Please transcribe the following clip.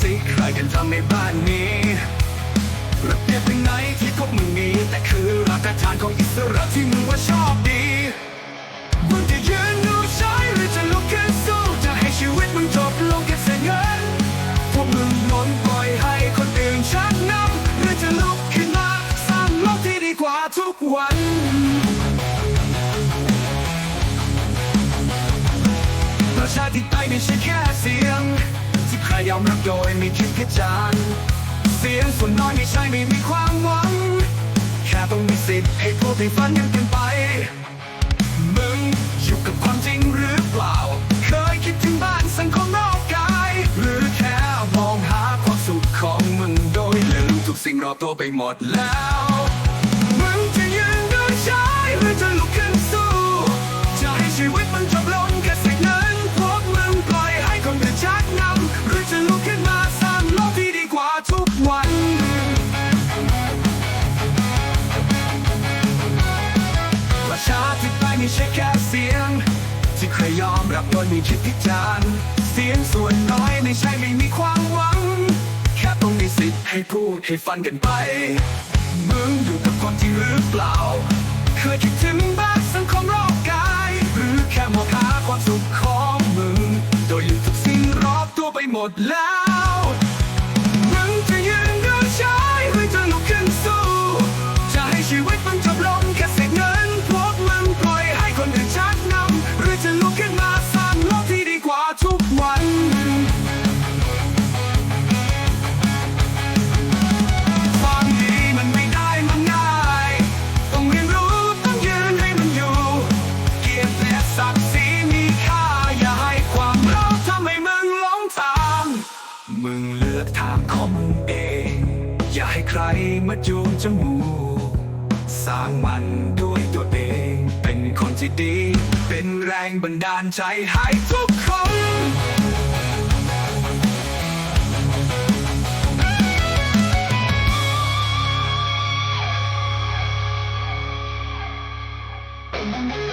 สิใครกันทำในบ้านนี้ระเบียบเป็นไหนที่พวกมึงมีแต่คือหลักฐานของอิสระที่มึงว่าชอบดีมึงจะยืนดูใช้หรือจะลุกขึ้นสู้จะให้ชีวิตมึงจบลงแค่เสียเงินพวกมึงนอนปล่อยให้คนอื่นชักนำหรือจะลุกขึ้นมาสร้างโลกที่ดีกว่าทุกวันประชาธิปไตยไม่ใช่แค่เสียง ที่ยอมรับโดยไม่คิดพิจารณ์เสียงส่วนน้อยไม่ใช่ไม่มีความหวัง แค่ต้องมีสิทธิ์ให้พูดให้ฟังกันกันไป มึงอยู่กับความจริงหรือเปล่า เคยคิดถึงบ้านสังคมนอกกาย หรือแค่มองหาความสุขของมึงโดยลืมทุกสิ่งรอบตัวไปหมดแล้ว ที่ใครยอมรับโดยมีจิตพิจารณ์เสียงส่วนน้อยไม่ใช่ไม่มีความหวัง แค่ต้องมีสิทธิ์ให้พูดให้ฟันกันไป มึงอยู่กับความจริงหรือเปล่า เคยคิดถึงบ้านสังคมรอบกาย หรือแค่มองหาความสุขของมึง โดยลืมทุกสิ่งรอบตัวไปหมดแล้ว มึงเลือกทางของมึงเอง อย่าให้ใครมาจูงจมูก สร้างมันด้วยตัวเอง เป็นคนที่ดี เป็นแรงบันดาลใจให้ทุกคน t h